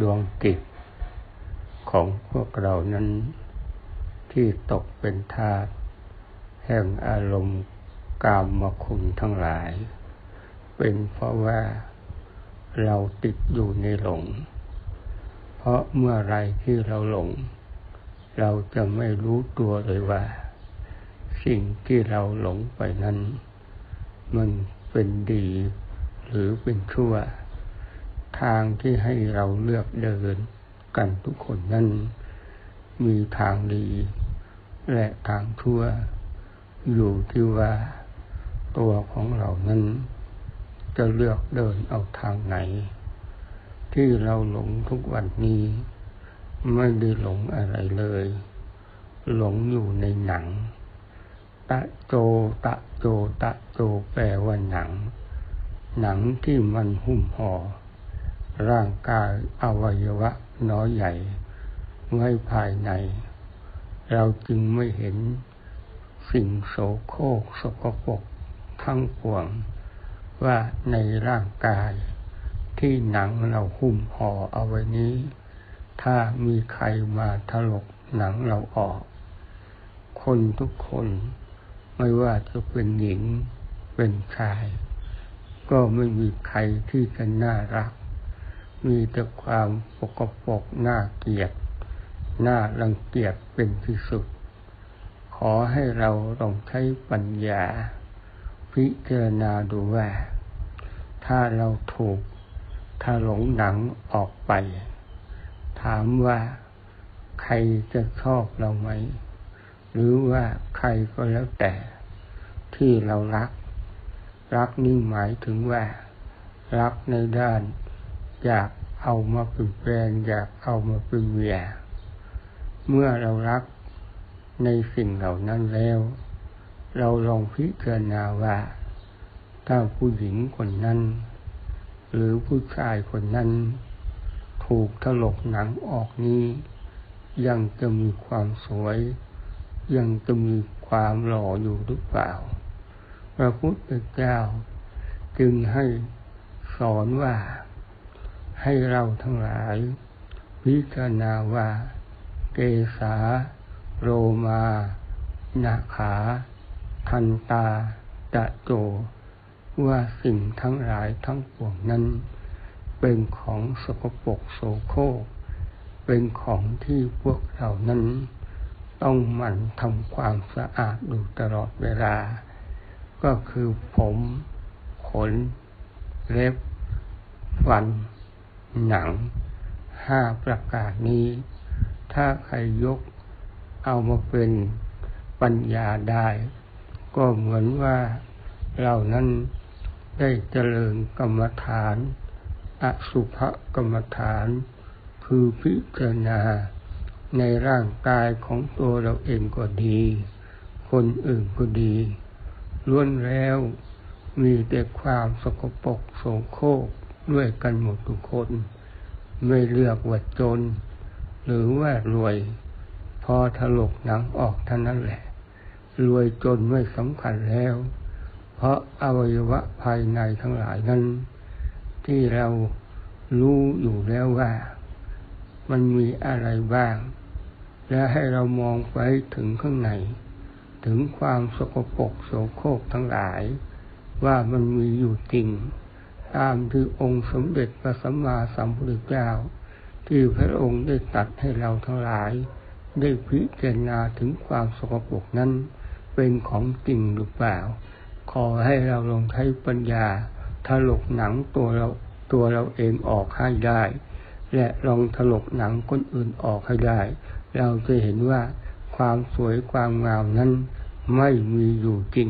ดวงจิตของพวกเรานั้นที่ตกเป็นทาสแห่งอารมณ์กามมคุณทั้งหลาย เป็นเพราะว่าเราติดอยู่ในหลง เพราะเมื่อไรที่เราหลง เราจะไม่รู้ตัวเลยว่า สิ่งที่เราหลงไปนั้น มันเป็นดีหรือเป็นชั่ว ทางที่ให้เราเลือกเดินกันทุกคนนั้น มีทางดี และทางชั่ว อยู่ที่ว่าตัวของเรานั้น จะเลือกเดินเอาทางไหน ที่เราหลงทุกวันนี้ ไม่ได้หลงอะไรเลย หลงอยู่ในหนัง ตะโจตะโจตะโจแปลว่าหนัง หนังที่มันหุ้มห่อ ร่างกายอวัยวะน้อยใหญ่ไว้ภายใน เราจึงไม่เห็นสิ่งโสโครกสกปรกทั้งปวงว่าในร่างกาย ที่หนังเราหุ้มห่อเอาไว้นี้ ถ้ามีใครมาถลกหนังเราออก คนทุกคนไม่ว่าจะเป็นหญิงเป็นชาย ก็ไม่มีใครที่จะน่ารัก มีแต่ความปกปกน่าเกลียดน่ารังเกียจเป็นที่สุด ขอให้เราลองใช้ปัญญา พิจารณาดูว่า ถ้าเราถูกถ้าหลงหนังออกไป ถามว่าใครจะชอบเราไหม หรือว่าใครก็แล้วแต่ที่เรารัก รักนี่หมายถึงว่า รักในด้าน อยากเอามาเป็นแฟนอยากเอามาเป็นเมียเมื่อเรารักในสิ่งเหล่านั้นแล้ว เราลองพิจารณาว่า ถ้าผู้หญิงคนนั้น หรือผู้ชายคนนั้น ถูกถลกหนังออกนี้ ยังจะมีความสวย ยังจะมีความหล่ออยู่หรือเปล่า พระพุทธเจ้าจึงให้สอนว่า ให้เราทั้งหลาย พิจารณาว่า เกษา โรมานาขา ทันตาตะโจ ว่าสิ่งทั้งหลายทั้งปวงนั้น เป็นของสกปรกโสโครกเป็นของที่พวกเรานั้น ต้องหมั่นทำความสะอาดดูตลอดเวลา ก็คือผม ขน เล็บ ฟัน หนังห้าประการนี้ ถ้าใครยกเอามาเป็นปัญญาได้ ก็เหมือนว่าเรานั้นได้เจริญกรรมฐานอสุภกรรมฐาน คือพิจารณาในร่างกายของตัวเราเองก็ดี คนอื่นก็ดีล้วนแล้วมีแต่ความสกปรกโสโครก ด้วยกันหมดทุกคน ไม่เลือกว่าจน หรือว่ารวย พอถลกหนังออกเท่านั้นแหละ รวยจนไม่สำคัญแล้ว เพราะอวัยวะภายในทั้งหลายนั้น ที่เรารู้อยู่แล้วว่า มันมีอะไรบ้าง และให้เรามองไปถึงข้างใน ถึงความสกปรกโสโครกทั้งหลาย ว่ามันมีอยู่จริง ตามที่องค์สมเด็จพระสัมมาสัมพุทธเจ้า ที่พระองค์ได้ตัดให้เราทั้งหลาย ได้พิจารณาถึงความสกปรกนั้น เป็นของจริงหรือเปล่า ขอให้เราลองใช้ปัญญาถลกหนังตัวเราตัวเราเองออกให้ได้ และลองถลกหนังคนอื่นออกให้ได้ เราจะเห็นว่าความสวยความงามนั้นไม่มีอยู่จริง